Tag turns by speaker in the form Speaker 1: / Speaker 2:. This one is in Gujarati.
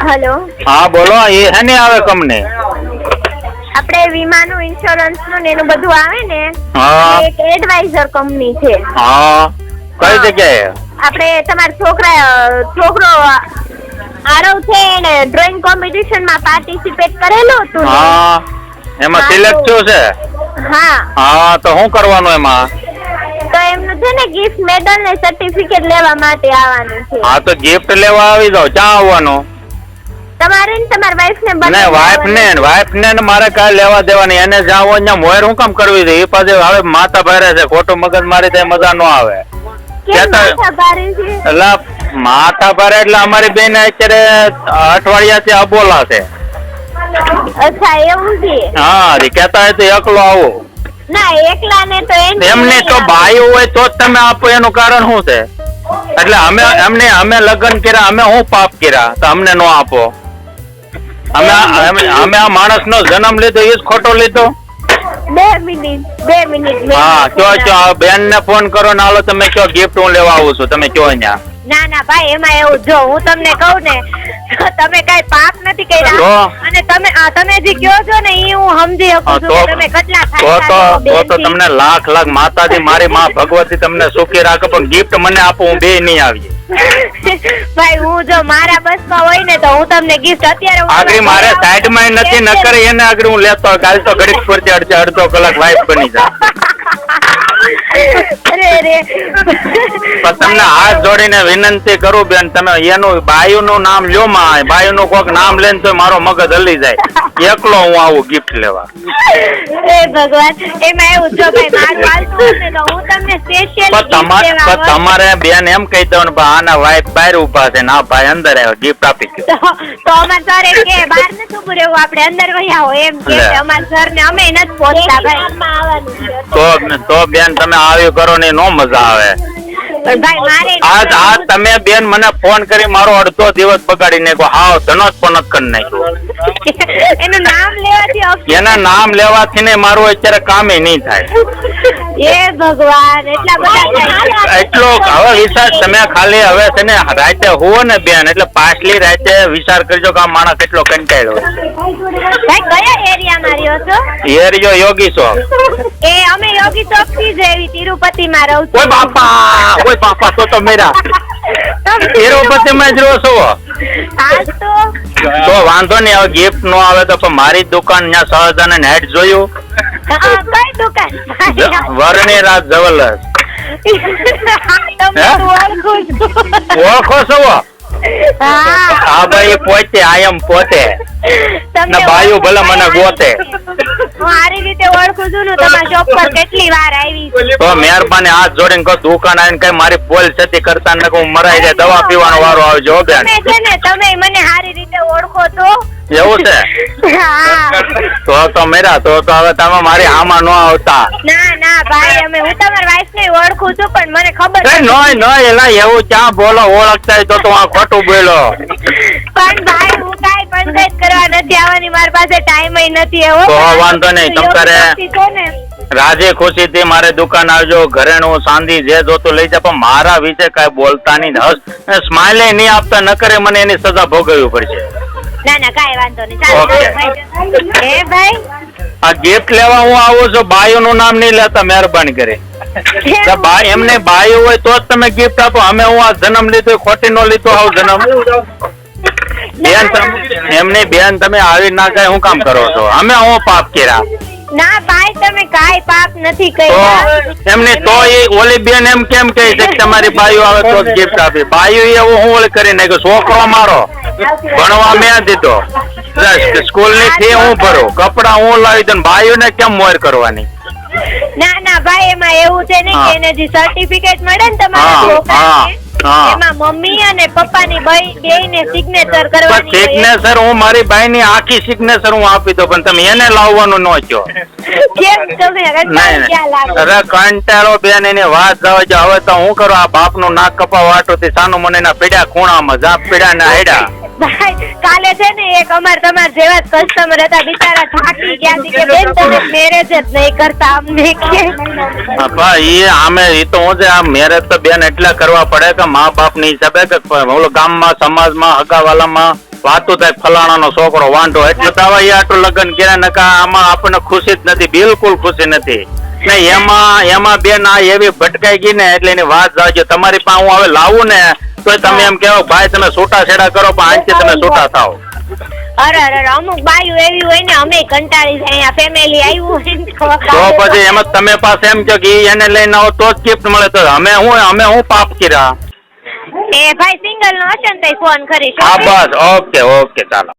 Speaker 1: હલો.
Speaker 2: હા બોલો એ હે ને આવે તમને?
Speaker 1: આપણે વીમાનું ઇન્સ્યોરન્સનું ને એનું બધું આવે ને
Speaker 2: હા.
Speaker 1: એક એડવાઇઝર કંપની છે.
Speaker 2: હા કઈ જગ્યાએ?
Speaker 1: આપણે તમારા છોકરા છોકરો આરવ છે એને ડ્રોઈંગ કોમ્પિટિશનમાં પાર્ટિસિપેટ કરેલું હતું
Speaker 2: હા એમાં સિલેક્ટ થયો છે?
Speaker 1: હા.
Speaker 2: હા તો શું કરવાનું એમાં?
Speaker 1: તો એમનું છે ને ગિફ્ટ મેડલ ને સર્ટિફિકેટ લેવા માટે આવવાનું છે.
Speaker 2: હા તો ગિફ્ટ લેવા આવી જાવ ચા આવવાનું?
Speaker 1: તમારે ને તમારા વાઈફ ને
Speaker 2: ને વાઈફ ને વાઈફ ને મારે કાંઈ લેવા દેવાની એને જ્યાં હોય મોયર હું કામ કરવી છે? એ પાછું હવે માતા ભરે છે ખોટું મગજ મારી તો મજા ન આવે. એટલે માતા ભરે એટલે અમારી બેન અત્યારે અઠવાડિયાથી અબોલા છે.
Speaker 1: અચ્છા એવું છે?
Speaker 2: હા કેતા હોય તો એકલો આવો.
Speaker 1: ના એકલા ને તો
Speaker 2: એમને તો ભાઈ હોય તો જ તમે આપો એનું કારણ શું છે? એટલે અમે એમને અમે લગ્ન કર્યા અમે હું પાપ કર્યા તો અમને નો આપો. અમે અમે આ માણસનો જન્મ લીધો એ જ ખોટો લીધો?
Speaker 1: બે મિનિટ બે મિનિટ.
Speaker 2: હા કયો કયો? બેન ને ફોન કરો ને હાલો તમે કયો ગિફ્ટ હું લેવા આવું છું? તમે કયો અહીંયા
Speaker 1: ના ના ભાઈ એમાં એવું જો હું તમને કહું ને તમે કઈ પાપ નથી કર્યા. અને તમે આ તમે જે કહો છો ને એ હું સમજી શકું છું તમે કેટલા
Speaker 2: તો તો તો તમને લાખ લાખ માતાજી મારી માં ભગવતી તમને સુખી રાખે પણ ગિફ્ટ મને આપો હું બે નહીં આવીએ.
Speaker 1: ભાઈ હું જો મારા બસમાં હોય ને તો હું તમને ગિફ્ટ અત્યારે
Speaker 2: આગળ મારે
Speaker 1: તમને
Speaker 2: સાઈડમાં નથી નકર એને આગળ હું લેતો કાલ તો ઘડીક અડધો અડધો કલાક વાઇફ બની જાય
Speaker 1: અરે
Speaker 2: તમને હાથ જોડીને વિનંતી કરું બેન તમે એનું બાયુનું નામ લ્યો માં બાયુનું કોક નામ લે તો મારો મગજ હલી જાય. એકલો હું આવું ગિફ્ટ લેવા.
Speaker 1: હે ભગવાન એમાં એવું જો ભાઈ મારું હાલતું ને તો હું તમને સ્પેશિયલ
Speaker 2: તમારે તમારે બેન એમ કહી દો ને આના વાઇફ બહાર ઊભા છે ને આ ભાઈ અંદર આવ્યો ગિફ્ટ આપી ગયો.
Speaker 1: તો તો અમાર સર એમ કે બહાર નથી ઉભું રહેવું આપણે અંદર વહી આવો એમ કે. અમાર સર ને અમે નથી પહોંચતા ભાઈ.
Speaker 2: તો તો બેન તમે આવ્યું કરો ને નો મજા આવે. આજ આ તમે બેન મને ફોન કરી મારો અડધો દિવસ બગાડી નાખ્યો. હાવ ધનોત પનોત કરી નાખ્યો.
Speaker 1: એનું નામ લેવાથી
Speaker 2: એના નામ લેવાથી ને મારું અત્યારે કામે નહીં થાય.
Speaker 1: એ ભગવાન એટલા બધા થાય.
Speaker 2: એટલો હવે વિચાર તમે ખાલી હવે છે ને રાતે હોવો ને બેન એટલે પાછલી રાતે વિચાર કરજો કે આ માણસ કેટલો કંટાળ્યો
Speaker 1: કયા એરિયામાં રહ્યો છો?
Speaker 2: એરિયો યોગી ચોક.
Speaker 1: એ અમે યોગી ચોકથી જ એવી તિરુપતિમાં રહું છું.
Speaker 2: બાપા ઓય પાપા તો તો મેરા.
Speaker 1: તમે
Speaker 2: તિરુપતિ માં જ છો
Speaker 1: તો.
Speaker 2: વાંધો નહીં હવે ગિફ્ટ નો આવે તો પણ મારી દુકાન ત્યાં સહજાનંદ નેટ જોયું.
Speaker 1: કઈ દુકાન?
Speaker 2: વરણી રાત જવલસ
Speaker 1: ઓળખું છું. હા.
Speaker 2: ભાઈ પોતે આયમ પોતે. ને ભલે મને ગોતે.
Speaker 1: હું સારી રીતે ઓળખું છું ને તમારા શોપ પર કેટલી વાર આવી
Speaker 2: તો મહેરબાની હાથ જોડીને કહો દુકાન આવીને કઈ મારી પોલ છતી કરતા ને હું મરાઈ જાય દવા પીવાનો વારો આવજો બેન.
Speaker 1: તમે છે ને તમે મને સારી રીતે ઓળખો તો
Speaker 2: એવું છે? તો તો મેરા તો તો હવે તમે મારી આમાં ન આવતા.
Speaker 1: ના ના ભાઈ અમે હું તમારા વાઈફ ને ઓળખું છું પણ મને ખબર
Speaker 2: એ નોય નોય એલા એવું ક્યાં બોલો ઓળખતા તો તો આ ખોટું બોલો.
Speaker 1: પણ ભાઈ હું કાંઈ પંચાયત કરવા નથી આવવાની મારી પાસે ટાઈમ નથી એવો
Speaker 2: તો વાંધો નહીં, તમ
Speaker 1: કરે
Speaker 2: રાજે ખુશી થી મારે દુકાન આવજો ઘરેણું સાંધી જે જોતું લઈ જા પણ મારા વિશે કઈ બોલતા નહીં હસ સ્માઈલે નહીં આપતા ન કરે મને એની સજા ભોગવવી પડશે.
Speaker 1: ના ના કાંઈ વાંધો નહીં. ચાલો
Speaker 2: આ ગિફ્ટ લેવા હું આવું છું બાયું નું નામ નહીં લેતા મહેરબાની કરી. એમને બાયું હોય તો જ તમે ગિફ્ટ આપો. અમે હું આ જન્મ લીધો ખોટી નો લીધો આવું જન્મ. બેન એમને બેન તમે આવી ના કઈ હું કામ કરો છો? અમે હું પાપ કર્યા.
Speaker 1: ના ભાઈ તમે કાઈ પાપ નથી કર્યા.
Speaker 2: એમને તો એ ઓલી બેન એમ કેમ કહે છે કે તમારી ભાઈઓ આવે તો જ ગિફ્ટ આપી. બાયું એવું હું ઓલી કરી નાખ્યું. છોકરો મારો ભણવા મેં દીધો. સ્કૂલની ફી હું ભરું. કપડા હું લાવી દઉં બાયું ને કેમ મોર કરવાની?
Speaker 1: ના ના ભાઈ એમાં એવું છે ને કે એને જે સર્ટિફિકેટ મળે ને તમારા છોકરાને. એમાં મમ્મી અને પપ્પાની બે ને સિગ્નેચર કરવાની
Speaker 2: સિગ્નેચર હું મારી બાઈ ની આખી સિગ્નેચર હું આપી દઉં પણ તમે એને લાવવાનું ન કહો.
Speaker 1: કેમ તમે
Speaker 2: અરે કંટાળો બેન એની વાત જવા હવે તો હું કરું આ બાપનું નાક કપા વાટો થી સાનું મને એના પીડ્યા ખૂણામાં જા પીડ્યા ને આયડા.
Speaker 1: ભાઈ કાલે છે ને એક અમાર તમાર જેવા જ કસ્ટમર હતા બિચારા થાકી ગયા કે બેન તમે મેરેજ જ નહીં કરતા અમને કે.
Speaker 2: બાપા એ આમે એ તો હું છે આ મેરેજ તો બેન એટલા કરવા પડે કે મા બાપની હિસાબે કે ઓલો ગામમાં સમાજમાં હગાવાલામાં વાતો થાય ફલાણાનો છોકરો વાંઢો. એટલે તો હવે આટલું લગ્ન કર્યા નકા આમાં આપણને ખુશી જ નથી બિલકુલ ખુશી નથી. ને એમાં એમાં બેન આ એવી ભટકાઈ ગઈ ને એટલે એની વાત જાજો. તમારી પાસે હું હવે લાવું ને તો તમે એમ કેવો ભાઈ તમે છૂટા છેડા કરો પણ આંચે તમે છૂટા થાવ
Speaker 1: અરે અરે અમુક બાયું એવી હોય ને અમે કંટાળી જાય અહીંયા ફેમિલી આવ્યું તો
Speaker 2: પછી એમ તમે પાસે એમ કહો કે ઈ એને લઈને આવો તો જ ગિફ્ટ મળે. તો અમે હું અમે હું પાપ કર્યા?
Speaker 1: એ ભાઈ સિંગલ નો હશે ને ફોન કરીશ
Speaker 2: હા બસ ઓકે ઓકે ચાલો.